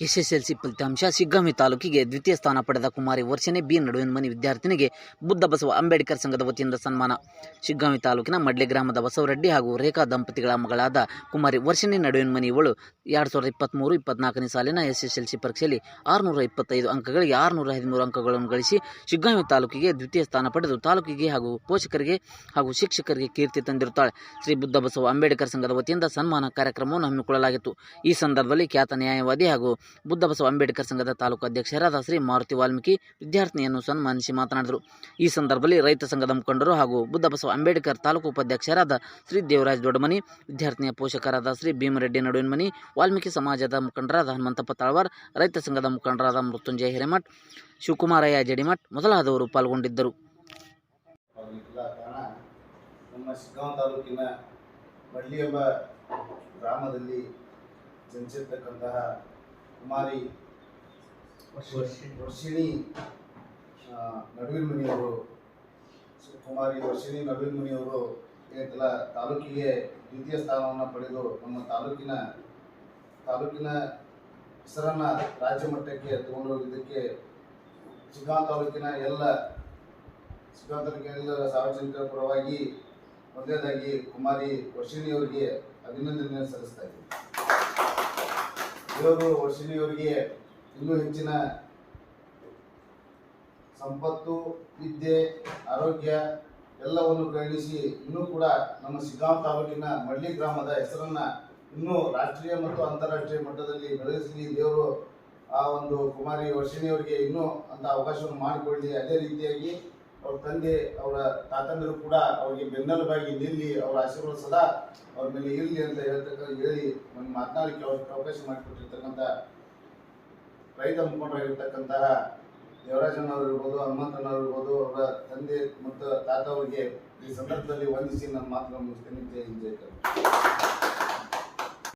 SSLC ಫಲಿತಾಂಶ ಸಿಗ್ಗಾಮಿ ತಾಲೂಕಿಗೆ ದ್ವಿತೀಯ ಸ್ಥಾನ ಪಡೆದ ಕುಮಾರಿ ವರ್ಷನೆ ಬಿ ನಡುವಿನ ಮನೆ ವಿದ್ಯಾರ್ಥಿನಿಗೆ ಬುದ್ಧ ಬಸವ ಅಂಬೇಡ್ಕರ್ ಸಂಘದ ವತಿಯಿಂದ ಸನ್ಮಾನ. ಶಿಗ್ಗಾಂವಿ ತಾಲೂಕಿನ ಮಡ್ಲೆ ಗ್ರಾಮದ ಬಸವರೆಡ್ಡಿ ಹಾಗೂ ರೇಖಾ ದಂಪತಿಗಳ ಮಗಳಾದ ಕುಮಾರಿ ವರ್ಷನೆ ನಡುವಿನ ಮನಿ ಇವಳು ಎರಡು ಸಾವಿರದ ಇಪ್ಪತ್ತ್ಮೂರು ಇಪ್ಪತ್ನಾಲ್ಕನೇ ಸಾಲಿನ ಎಸ್ಎಸ್ಎಲ್ಸಿ ಪರೀಕ್ಷೆಯಲ್ಲಿ ಆರುನೂರ ಇಪ್ಪತ್ತೈದು ಅಂಕಗಳಿಗೆ ಆರುನೂರ ಹದಿಮೂರು ಅಂಕಗಳನ್ನು ಗಳಿಸಿ ಶಿಗ್ಗಾಂವಿ ತಾಲೂಕಿಗೆ ದ್ವಿತೀಯ ಸ್ಥಾನ ಪಡೆದು ತಾಲೂಕಿಗೆ ಹಾಗೂ ಪೋಷಕರಿಗೆ ಹಾಗೂ ಶಿಕ್ಷಕರಿಗೆ ಕೀರ್ತಿ ತಂದಿರುತ್ತಾಳೆ. ಶ್ರೀ ಬುದ್ಧ ಬಸವ ಅಂಬೇಡ್ಕರ್ ಸಂಘದ ವತಿಯಿಂದ ಸನ್ಮಾನ ಕಾರ್ಯಕ್ರಮವನ್ನು ಹಮ್ಮಿಕೊಳ್ಳಲಾಗಿತ್ತು. ಈ ಸಂದರ್ಭದಲ್ಲಿ ಖ್ಯಾತ ನ್ಯಾಯವಾದಿ ಹಾಗೂ ಬುದ್ಧ ಬಸವ ಅಂಬೇಡ್ಕರ್ ಸಂಘದ ತಾಲೂಕು ಅಧ್ಯಕ್ಷರಾದ ಶ್ರೀ ಮಾರುತಿ ವಾಲ್ಮೀಕಿ ವಿದ್ಯಾರ್ಥಿನಿಯನ್ನು ಸನ್ಮಾನಿಸಿ ಮಾತನಾಡಿದರು. ಈ ಸಂದರ್ಭದಲ್ಲಿ ರೈತ ಸಂಘದ ಮುಖಂಡರು ಹಾಗೂ ಬುದ್ಧ ಬಸವ ಅಂಬೇಡ್ಕರ್ ತಾಲೂಕು ಉಪಾಧ್ಯಕ್ಷರಾದ ಶ್ರೀ ದೇವರಾಜ್ ದೊಡ್ಡಮನಿ, ವಿದ್ಯಾರ್ಥಿನಿಯ ಪೋಷಕರಾದ ಶ್ರೀ ಭೀಮರೆಡ್ಡಿ ನಡುವಿನಮನಿ, ವಾಲ್ಮೀಕಿ ಸಮಾಜದ ಮುಖಂಡರಾದ ಹನುಮಂತಪ್ಪ ತಾಳ್ವಾರ್ ರೈತ ಸಂಘದ ಮುಖಂಡರಾದ ಮೃತ್ಯುಂಜಯ ಹಿರೇಮಠ್, ಶಿವಕುಮಾರಯ್ಯ ಜಡಿಮಠ್ ಮೊದಲಾದವರು ಪಾಲ್ಗೊಂಡಿದ್ದರು. ನಮ್ಮ ತಾಲೂಕಿನ ಬಳ್ಳಿ ಗ್ರಾಮದಲ್ಲಿ ಜನಿಸಿರ್ತಕ್ಕಂತಹ ಕುಮಾರಿ ವರ್ಷಿಣಿ. ನಡುವಿನ ಮುನಿಯವರು ಕುಮಾರಿ ವರ್ಷಿಣಿ ನಡುವಿನ ಮುನಿಯವರು ಇವತ್ತೆಲ್ಲ ತಾಲೂಕಿಗೆ ದ್ವಿತೀಯ ಸ್ಥಾನವನ್ನು ಪಡೆದು ನಮ್ಮ ತಾಲೂಕಿನ ತಾಲೂಕಿನ ಹೆಸರನ್ನು ರಾಜ್ಯ ಮಟ್ಟಕ್ಕೆ ತಗೊಂಡು ಹೋಗಿದ್ದಕ್ಕೆ ಶಿಗ್ಗಾಂವ್ ತಾಲೂಕಿನ ಎಲ್ಲ ಶಿವತಾಲೂಕಿನ ಸಾರ್ವಜನಿಕರ ಪರವಾಗಿ ಮೊದಲನೇದಾಗಿ ಕುಮಾರಿ ವರ್ಷಿಣಿಯವರಿಗೆ ಅಭಿನಂದನೆ ಸಲ್ಲಿಸ್ತಾ ಇದ್ದೀನಿ. ದೇವರು ವರ್ಷಿಣಿಯವರಿಗೆ ಇನ್ನೂ ಹೆಚ್ಚಿನ ಸಂಪತ್ತು, ವಿದ್ಯೆ, ಆರೋಗ್ಯ ಎಲ್ಲವನ್ನು ಕರುಣಿಸಿ ಇನ್ನೂ ಕೂಡ ನಮ್ಮ ಶಿಗ್ಗಾಂವ್ ತಾಲೂಕಿನ ಮಳ್ಳಿ ಗ್ರಾಮದ ಹೆಸರನ್ನ ಇನ್ನೂ ರಾಷ್ಟ್ರೀಯ ಮತ್ತು ಅಂತಾರಾಷ್ಟ್ರೀಯ ಮಟ್ಟದಲ್ಲಿ ಬೆಳೆಸಲಿ ದೇವರು ಆ ಒಂದು ಕುಮಾರಿ ವರ್ಷಿಣಿಯವರಿಗೆ ಇನ್ನೂ ಅಂತ ಅವಕಾಶವನ್ನು ಮಾಡಿಕೊಡಲಿ. ಅದೇ ರೀತಿಯಾಗಿ ಅವ್ರ ತಂದೆ, ಅವರ ತಾತಂದರು ಕೂಡ ಅವರಿಗೆ ಬೆನ್ನೆಲುಬಾಗಿ ನಿಲ್ಲಿ ಅವರ ಆಶೀರ್ವಾದ ಸದಾ ಅವ್ರ ಮೇಲೆ ಇರಲಿ ಅಂತ ಹೇಳ್ತಕ್ಕ ಹೇಳಿ ಒಂದು ಮಾತನಾಡಲಿಕ್ಕೆ ಅವ್ರಿಗೆ ಅವಕಾಶ ಮಾಡಿಕೊಟ್ಟಿರ್ತಕ್ಕಂಥ ರೈತ ಮುಖಂಡರಾಗಿರ್ತಕ್ಕಂತಹ ದೇವರಾಜನವರು ಇರ್ಬೋದು ಹನುಮಂತನವರು ಇರ್ಬೋದು, ಅವರ ತಂದೆ ಮತ್ತು ತಾತ ಅವರಿಗೆ ಈ ಸಂದರ್ಭದಲ್ಲಿ ವಂದಿಸಿ ನನ್ನ ಮಾತನ್ನು ಮುಗಿಸ್ತೇನೆ ಜೈ ಹಿಂದ್, ಜೈ ಕರ್ನಾಟಕ.